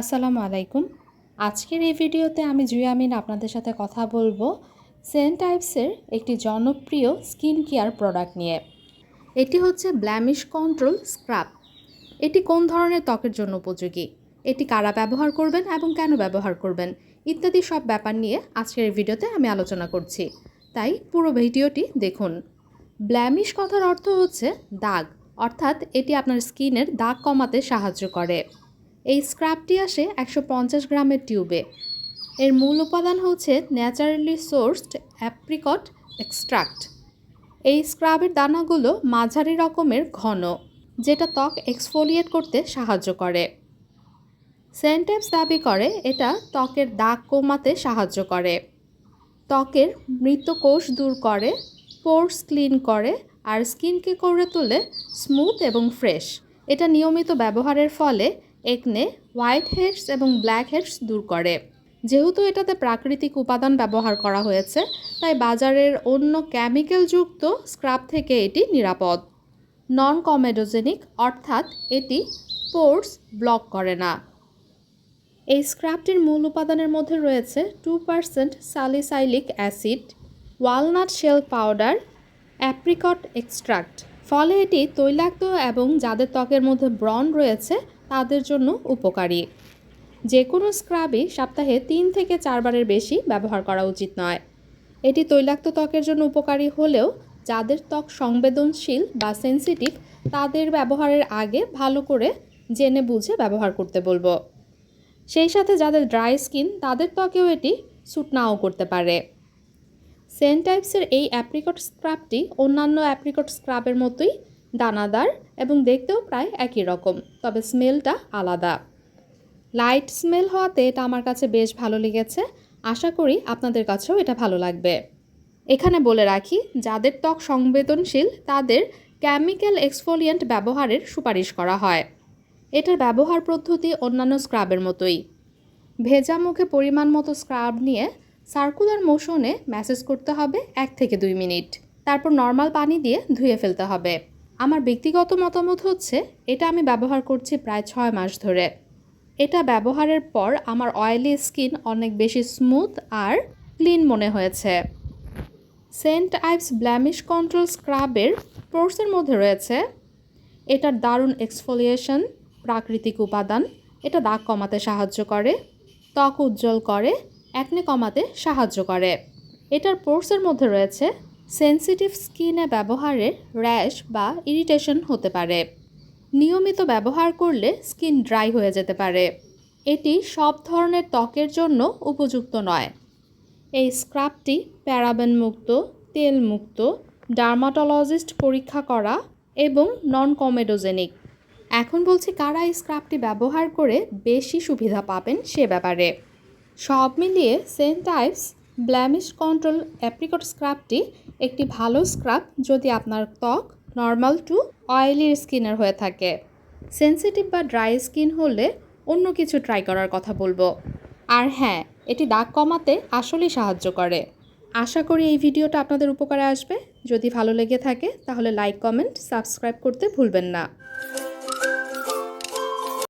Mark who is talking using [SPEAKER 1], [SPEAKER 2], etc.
[SPEAKER 1] আসসালামু আলাইকুম। আজকের এই ভিডিওতে আমি জুয়ামিন আপনাদের সাথে কথা বলব সেন টাইপসের একটি জনপ্রিয় স্কিন কেয়ার প্রোডাক্ট নিয়ে। এটি হচ্ছে ব্ল্যামিশ কন্ট্রোল স্ক্রাব। এটি কোন ধরনের ত্বকের জন্য উপযোগী? এটি কারা ব্যবহার করবেন এবং কেন ব্যবহার করবেন? ইত্যাদি সব ব্যাপার নিয়ে আজকের এই ভিডিওতে আমি আলোচনা করছি। তাই পুরো ভিডিওটি দেখুন। ব্ল্যামিশ কথার অর্থ হচ্ছে দাগ, অর্থাৎ এটি আপনার স্কিনের দাগ কমাতে সাহায্য করে। এই স্ক্রাবটি আসে একশো পঞ্চাশ গ্রামের টিউবে। এর মূল উপাদান হচ্ছে ন্যাচারালি সোর্সড অ্যাপ্রিকট এক্সট্রাক্ট। এই স্ক্রাবের দানাগুলো মাঝারি রকমের ঘন, যেটা ত্বক এক্সফোলিয়েট করতে সাহায্য করে। সেন্টেপস দাবি করে এটা ত্বকের দাগ কমাতে সাহায্য করে। ত্বকের মৃত কোষ দূর করে, পোর্স ক্লিন করে, আর স্কিনকে করে তোলে স্মুথ এবং ফ্রেশ। এটা নিয়মিত ব্যবহারের ফলে একনে হোয়াইট হেডস এবং ব্ল্যাক হেডস দূর করে। যেহেতু এটাতে প্রাকৃতিক উপাদান ব্যবহার করা হয়েছে, তাই বাজারের অন্য কেমিক্যালযুক্ত স্ক্রাব থেকে এটি নিরাপদ। নন কমেডোজেনিক অর্থাৎ এটি পোর্স ব্লক করে না। এই স্ক্রাবটির মূল উপাদানের মধ্যে রয়েছে two percent salicylic acid, walnut shell powder, apricot extract. ফলে এটি তৈলাক্ত এবং যাদের ত্বকের মধ্যে ব্রন রয়েছে তাদের জন্য উপকারী। যে কোনো স্ক্রাবই সপ্তাহে তিন থেকে চারবারের বেশি ব্যবহার করা উচিত নয়। এটি তৈলাক্ত ত্বকের জন্য উপকারী হলেও যাদের ত্বক সংবেদনশীল বা সেন্সিটিভ, তাদের ব্যবহারের আগে ভালো করে জেনে বুঝে ব্যবহার করতে বলব। সেই সাথে যাদের ড্রাই স্কিন, তাদের ত্বকেও এটি স্যুট নাও করতে পারে। সেন টাইপসের এই অ্যাপ্রিকট স্ক্রাবটি অন্যান্য অ্যাপ্রিকট স্ক্রাবের মতোই দানাদার এবং দেখতেও প্রায় একই রকম, তবে স্মেলটা আলাদা। লাইট স্মেল হওয়াতে এটা আমার কাছে বেশ ভালো লেগেছে। আশা করি আপনাদের কাছেও এটা ভালো লাগবে। এখানে বলে রাখি, যাদের ত্বক সংবেদনশীল, তাদের কেমিক্যাল এক্সফোলিয়েন্ট ব্যবহারের সুপারিশ করা হয়। এটার ব্যবহার পদ্ধতি অন্যান্য স্ক্রাবের মতোই। ভেজা মুখে পরিমাণ মতো স্ক্রাব নিয়ে সার্কুলার মোশনে ম্যাসেজ করতে হবে এক থেকে দুই মিনিট। তারপর নর্মাল পানি দিয়ে ধুয়ে ফেলতে হবে। আমার ব্যক্তিগত মতামত হচ্ছে, এটা আমি ব্যবহার করছি প্রায় ছয় মাস ধরে। এটা ব্যবহারের পর আমার অয়েলি স্কিন অনেক বেশি স্মুথ আর ক্লিন মনে হয়েছে। সেন্ট আইভস ব্ল্যামিশ কন্ট্রোল স্ক্রাবের পোর্সের মধ্যে রয়েছে। এটার দারুণ এক্সফোলিয়েশন প্রাকৃতিক উপাদান, এটা দাগ কমাতে সাহায্য করে, ত্বক উজ্জ্বল করে অ্যাকনে কমাতে সাহায্য করে। এটার পোর্সের মধ্যে রয়েছে সেন্সিটিভ স্কিনে ব্যবহারের র্যাশ বা ইরিটেশন হতে পারে। নিয়মিত ব্যবহার করলে স্কিন ড্রাই হয়ে যেতে পারে। এটি সব ধরনের ত্বকের জন্য উপযুক্ত নয়। এই স্ক্রাবটি প্যারাবেন মুক্ত তেল মুক্ত ডার্মাটোলজিস্ট পরীক্ষা করা এবং নন কমেডোজেনিক এখন বলছি কারা এই স্ক্রাবটি ব্যবহার করে বেশি সুবিধা পাবেন সে ব্যাপারে। সব মিলিয়ে Saint types blemish control apricot স্ক্রাবটি একটি ভালো স্ক্রাব যদি আপনার ত্বক, নর্মাল টু অয়েলি স্কিনের হয়ে থাকে। সেন্সিটিভ বা ড্রাই স্কিন হলে অন্য কিছু ট্রাই করার কথা বলব। আর হ্যাঁ এটি দাগ কমাতে আসলেই সাহায্য করে। আশা করি এই ভিডিওটা আপনাদের উপকারে আসবে। যদি ভালো লেগে থাকে, তাহলে লাইক কমেন্ট সাবস্ক্রাইব করতে ভুলবেন না।